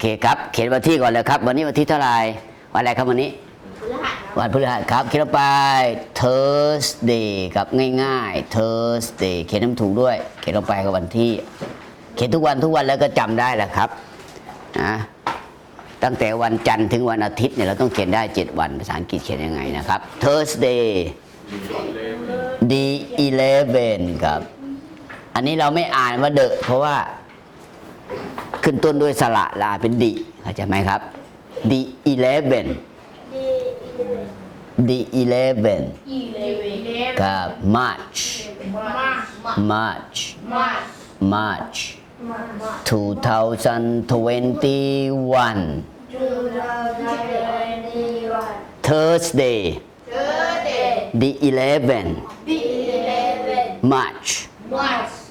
เคครับ เขียนวันที่ก่อนเลยครับ วันนี้วันที่เท่าไหร่วันอะไรครับวันนี้ วันพฤหัสครับเขียนลงไป Thursday ครับง่ายๆ Thursday เขียนน้ำถูกด้วย เขียนลงไปกับวันที่ เขียนทุกวันทุกวันแล้วก็จำได้แหละครับนะตั้งแต่วันจันทร์ถึงวันอาทิตย์เนี่ยเราต้องเขียนได้ 7 วันภาษาอังกฤษเขียนยังไงนะครับ Thursday D 11 ครับ อันนี้เราไม่อ่านว่าเดอะเพราะว่า ขึ้นต้นด้วยสระลาเป็นดิเข้าใจไหมครับ D 11 D 11กับ March March March 2021 Thursday the 11 March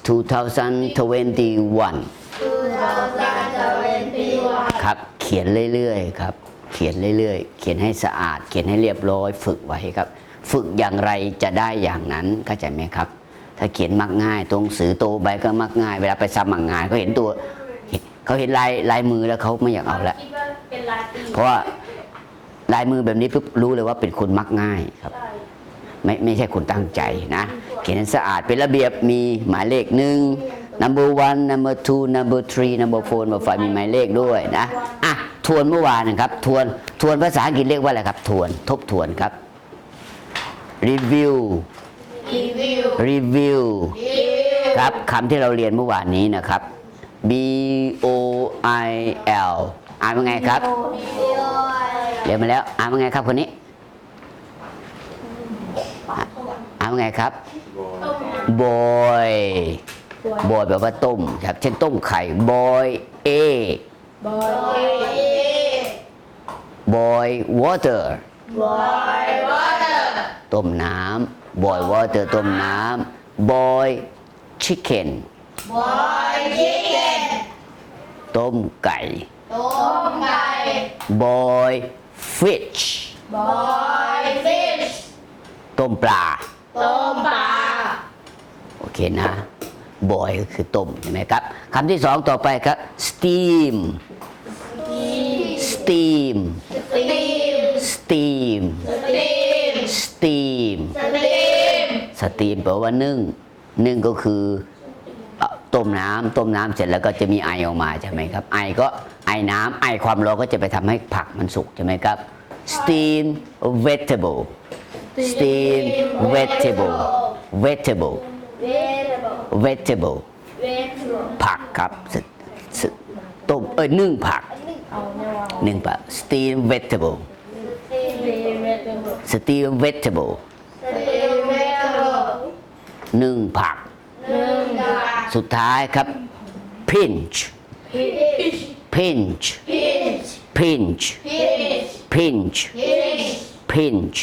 2021 ครับ เขียนเรื่อยๆครับ เขียนเรื่อยๆ เขียนให้สะอาด เขียนให้เรียบร้อย ฝึกไว้ครับ ฝึกอย่างไรจะได้อย่างนั้นเข้าใจไหมครับ ถ้าเขียนมักง่ายตัวหนังสือโตไปก็มักง่าย เวลาไปสมัครงานเขาเห็นตัวเห็นเขาเห็นลายลายมือแล้วเขาไม่อยากเอาละคิดว่าเป็นลาตีเพราะว่าลายมือแบบนี้ปุ๊บรู้เลยว่าเป็นคนมักง่ายครับไม่ไม่ใช่คนตั้งใจนะ เขียนให้สะอาดเป็นระเบียบมีหมายเลขหนึ่ง number one number two number three number four number five มีหมายเลขด้วยนะอะทวนเมื่อวานนะครับทวนทวนภาษาอังกฤษเรียกว่าอะไรครับ ทวนทบทวนครับ review รีวิว review ครับคำที่เราเรียนเมื่อวานนี้นะครับ B O I L อ่านว่าไงครับเรียนมาแล้วอ่านว่าไงครับคนนี้อ่านว่าไงครับ boy boy แปลว่าต้มครับเช่นต้มไข่ boy A บอย boy water บอยวอเตอร์ต้มน้ำ boy water ต้มน้ำ boy chicken บอยชิคเก้นต้มไก่ต้มไก่ boy fish บอยฟิชต้มปลาต้มปลา โอเคนะ boy ก็คือต้มใช่ไหมครับคำที่สองต่อไปครับ steam steam สตีม steam สตีม steam สตีม steam แปลว่านึ่ง นึ่งก็คือต้มน้ำต้มน้ำเสร็จแล้วก็จะมีไอออกมาใช่ไหมครับ ไอก็ไอน้ำไอความร้อนก็จะไปทำให้ผักมันสุกใช่ไหมครับ steam vegetable steam vegetable vegetable เวทบ vegetable เวทบผักครับสสต้มเอ้ยนึ่งผักเอาไม่วางนึ่งผัก steam vegetable สตีมเวทบ steam vegetable สตีมเวทบนึ่งผักหนึ่งดาสุดท้ายครับ pinch พิช pinch พิช pinch พิช pinch พิช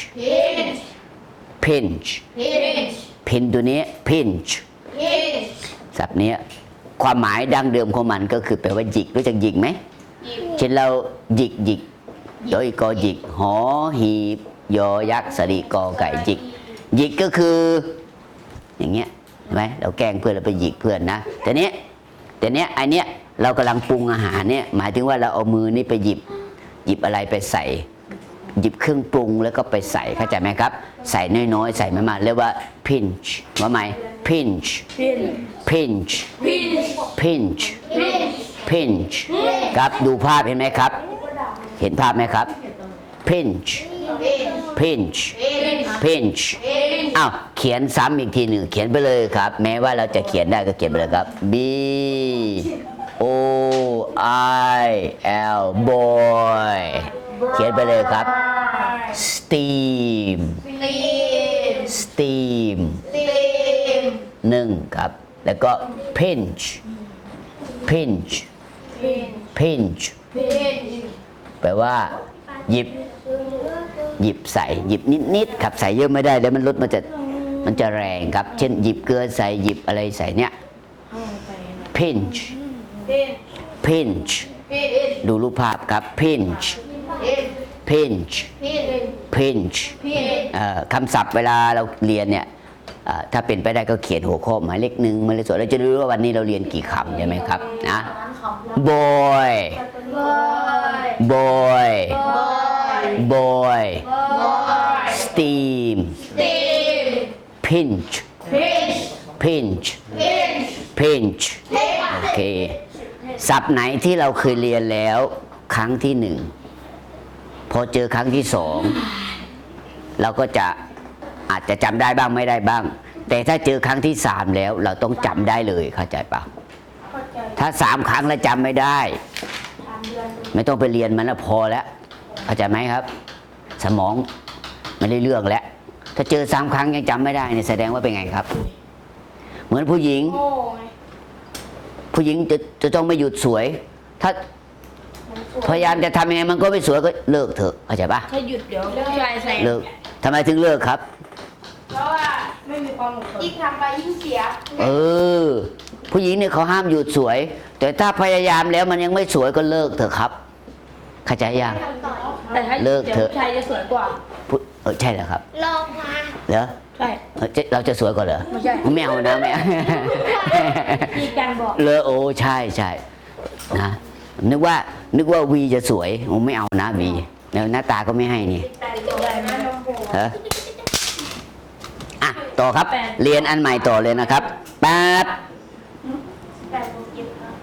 pinch พิชพินตัวนี้ pinch พิช ศัพท์เนี้ยความหมายดั้งเดิมของมันก็คือแปลว่าหยิกรู้จักหยิกไหมหยิบเช่นเราหยิกหยิกโดยกอหยิกหอหีบยอยักษ์สรีกอไก่หยิกหยิกก็คือ อย่างเงี้ยเห็นไหมเราแกล้งเพื่อนเราไปหยิกเพื่อนนะแต่เนี้ยแต่เนี้ยไอเนี้ยเรากำลังปรุงอาหารเนี่ยหมายถึงว่าเราเอามือนี่ไปหยิบ หยิบอะไรไปใส่ หยิบเครื่องปรุงแล้วก็ไปใส่เข้าใจไหมครับ ใส่น้อยๆ ใส่ไม่มากเรียกว่า pinch ว่าไหม pinch pinch pinch pinch ครับดูภาพเห็นไหมครับ เห็นภาพไหมครับ pinch pinch pinch อ้าวเขียนซ้ำอีกทีหนึ่งเขียนไปเลยครับ แม้ว่าเราจะเขียนได้ก็เขียนไปเลยครับ B O I L boy เขียนไปเลยครับ steam ตีม steam ตีม หนึ่ง ครับ แล้วก็ pinch pinch pinch แปลว่า หยิบ หยิบใส่หยิบนิดๆครับใส่เยอะไม่ได้แล้วมันลดมันจะมันจะแรงครับ เช่นหยิบเกลือใส่หยิบอะไรใส่เนี่ย pinch pinch ดูรูปภาพครับ pinch pinch pinch คำศัพท์เวลาเราเรียนเนี่ย ถ้าเป็นไปได้ก็เขียนหัวข้อหมายเลขหนึ่งหมายเลขสองเราจะรู้ว่าวันนี้เราเรียนกี่คำใช่ไหมครับนะ boy บอย boy boy boy boy steam steam pinch pinch pinch pinch pinch โอเคศัพท์ไหนที่เราเคยเรียนแล้วครั้งที่หนึ่งพอเจอครั้งที่สองเราก็จะ อาจจะจำได้บ้างไม่ได้บ้าง แต่ถ้าเจอครั้งที่สามแล้ว เราต้องจำได้เลยเข้าใจปะถ้าสามครั้งแล้วจำไม่ได้ ไม่ต้องไปเรียนมันแล้วพอแล้วเข้าใจไหมครับ สมองไม่ได้เรื่องแล้วถ้าเจอสามครั้งยังจำไม่ได้เนี่ยแสดงว่าเป็นไงครับ เหมือนผู้หญิงโง่ไงผู้หญิงจะจะต้องไม่หยุดสวย ถ้ามันสวยพยายามจะทำยังไงมันก็ไม่สวยก็เลิกเถอะเข้าใจปะถ้าหยุดเดี๋ยวผู้ชายแซงเลิกทำไมถึงเลิกครับ เพราะว่าไม่มีความอดทนยิ่งทำไปยิ่งเสีย เออ ผู้หญิงเนี่ยเขาห้ามหยุดสวย แต่ถ้าพยายามแล้วมันยังไม่สวยก็เลิกเถอะครับเข้าใจยัง แต่ถ้าเลิกเถดี๋ยวอะผู้ชายจะสวยกว่าผู้เออใช่เหรอครับลองมาเหรอใช่ เออจะเราจะสวยกว่าเหรอไม่ใช่ ไม่เอานะไม่เอา มีการบอก เลอโอใช่ใช่นะนึกว่านึกว่าวีจะสวยผมไม่เอานะวีแล้วหน้าตาก็ไม่ให้นี่แต่ได้ไหมลำโพงฮะอะ ต่อครับ เรียนอันใหม่ต่อเลยนะครับแป๊บแต่ผมเก็บครับ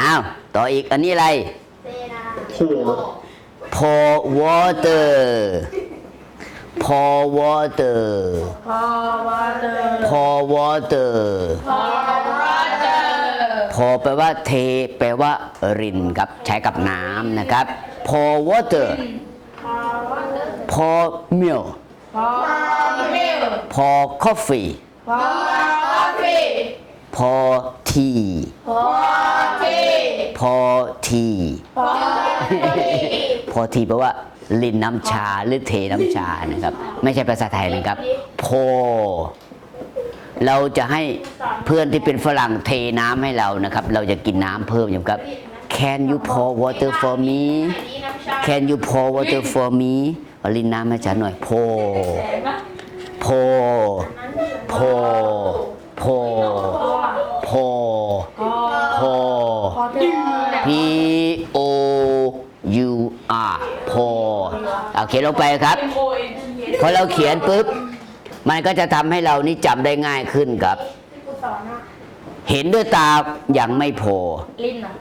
อ้าวต่ออีกอันนี้อะไรเซนา pour water pour water พอวอเตอร์ pour water พอวอเตอร์ pour แปลว่าเท แปลว่า รินครับใช้กับน้ำนะครับ pour water พอวอเตอร์ pour milk พอ มิล pour coffee พอคอฟฟี่ pour tea พอที pour tea พอทีพอทีแปลว่าลินน้ำชาหรือเทน้ำชานะครับ ไม่ใช่ภาษาไทยนะครับโพเราจะให้เพื่อนที่เป็นฝรั่งเทน้ำให้เรานะครับ เราจะกินน้ำเพิ่มอย่างครับ Can you pour water for me นี่น้ำชา Can you pour water for me เอาลินน้ำให้ฉันหน่อย pour แสงปะ pour pour pour pour พอ pour พอเตอร์ P O U R พอเอาเขียนลงไปครับโอ้ยพอเราเขียนปุ๊บ มันก็จะทำให้เรานี่จำได้ง่ายขึ้นครับกูสอนอะเห็นด้วยตายังไม่พอลิ้นอะ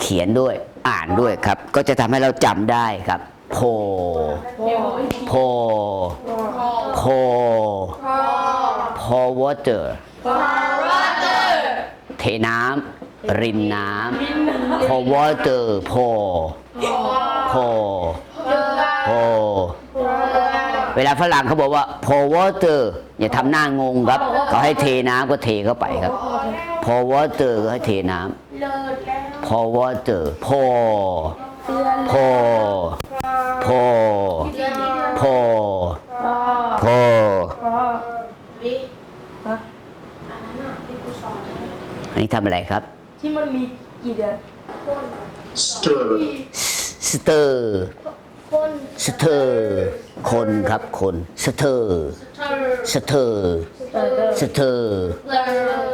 เขียนด้วยอ่านด้วยครับ ก็จะทำให้เราจำได้ครับ พอโอ้ยพอพอพอ water พอวอเตอร์เทน้ำรินน้ำพอ water พอพอพอเวลาฝรั่งเขาบอกว่า pour water อย่าทำหน้างงครับ เขาให้เทน้ำก็เทเข้าไปครับ pour water ก็ให้เทน้เลิศแล้วำ pour water pour pour pour pour พอ pour พอ วิฮะอันนี้ทำอะไรครับ ที่มันมีกี่เดือน stir, stir คน stir คนครับ คน stir stir stir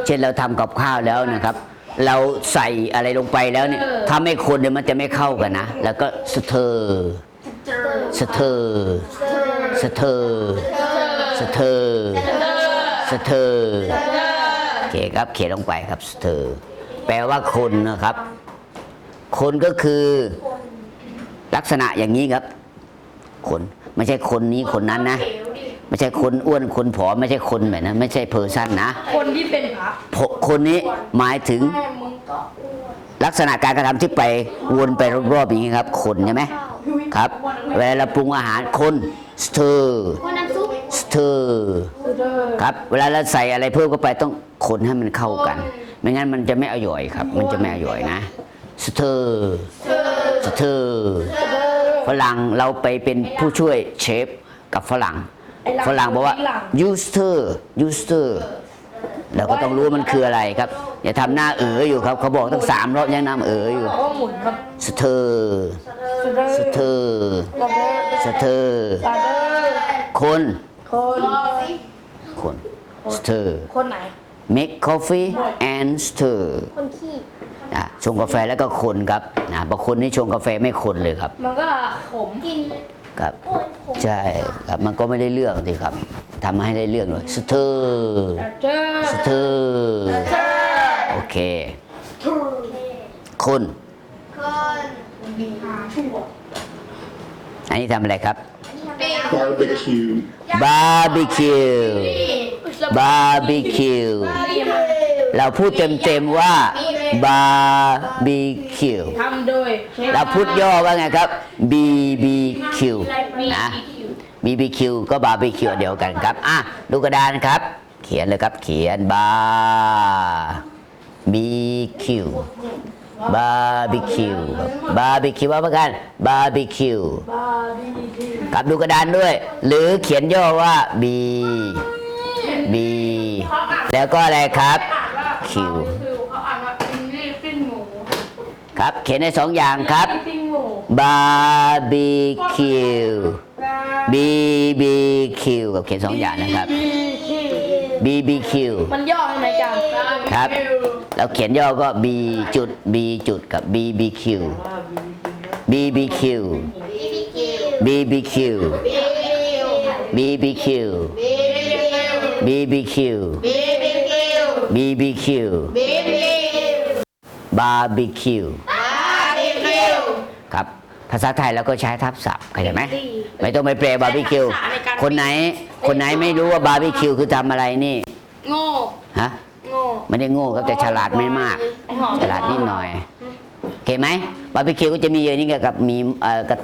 เช่นเราทำกับข้าวแล้วนะครับ เราใส่อะไรลงไปแล้วเนี่ยถ้าไม่คนเนี่ยมันจะไม่เข้ากันนะ แล้วก็สเตอร์ สเตอร์สเตอร์สเตอร์สเตอร์โอเคครับเขียนลงไปครับสเตอร์แปลว่าคนนะครับ คนก็คือลักษณะอย่างนี้ครับ คนไม่ใช่คนนี้คนนั้นนะ ไม่ใช่คนอ้วนคนผอมไม่ใช่คนแบบนั้นไม่ใช่เพอร์ซันนะ คนที่เป็นพระคนนี้หมายถึงลักษณะการกระทำที่ไปวนไปรอบๆอย่างนี้ครับ คนใช่ไหม ครับ เวลาเราปรุงอาหารคนสเตอร์คนน้ำซุปสเตอร์ครับ เวลาเราใส่อะไรเพิ่มเข้าไปต้องคนให้มันเข้ากัน ไม่งั้นมันจะไม่อร่อยครับ มันจะไม่อร่อยนะสเตอร์สเตอร์ฝรั่งเราไปเป็นผู้ช่วยเชฟกับฝรั่งฝรั่งบอกว่ายูสเตอร์ยูสเตอร์เราก็ต้องรู้ว่ามันคืออะไรครับ อย่าทำหน้าเอ๋ออยู่ครับ เขาบอกตั้งสามรอบยังน้ำเอ๋ออยู่เพราะว่าหมุนครับสเตอร์ส เตอร์สเตอร์ตาเดอร์คน คนคน สเตอร์ คนไหน make coffee and stir คนขี้นะชงกาแฟแล้วก็คนครับนะบางคนนี่ชงกาแฟไม่คนเลยครับ มันก็ขมกินครับโอ้ยผมใช่ครับมันก็ไม่ได้เรื่องสิครับทำให้ได้เรื่องเลยสเตอร์เจอสเตอร์โอเคคุ ณอันนี้ทำอะไรครับ barbecue, บาร์บีคิว บาร์บีคิว เราพูดเต็มๆว่าบาร์บีคิว ทำโดยเชฟเราพูดย่อว่าไงครับ BBQ นะ BBQ ก็บาร์บีคิวเดียวกันครับ อะ ดูกระดานครับ เขียนเลยครับ เขียนบาร์บีคิว บาร์บีคิวบาร์บีคิวว่าประกันบาร์บีคิวกับดูกระดานด้วย หรือเขียนย่อว่า B B แล้วก็อะไรครับอ่านว่าคิวคือเขาอ่านว่าอินลี่ปิ้งหมูครับเขียนได้สองอย่างครับปิ้งหมูบาร์บีคิว BBQ กับเขียนสองอย่างนะครับ BBQ มันย่อใช่ไหมจ๊ะครับ เราเขียนย่อก็ B จุด B จุดกับ BBQ BBQ BBQ BBQ BBQ BBQ Barbecue ครับ ภาษาไทยเราก็ใช้ทับศัพท์เข้าใจไหมไม่ต้องไปแปลบาร์บีคิว คนไหน คนไหนไม่รู้ว่าบาร์บีคิวคือทำอะไรนี่ โง่ ฮะโง่ ไม่ได้โง่ครับแต่ฉลาดไม่มาก ฉลาดนิดหน่อยโอเคไหมบาร์บีคิวก็จะมีอย่างนี้กับมีเอ่อกับ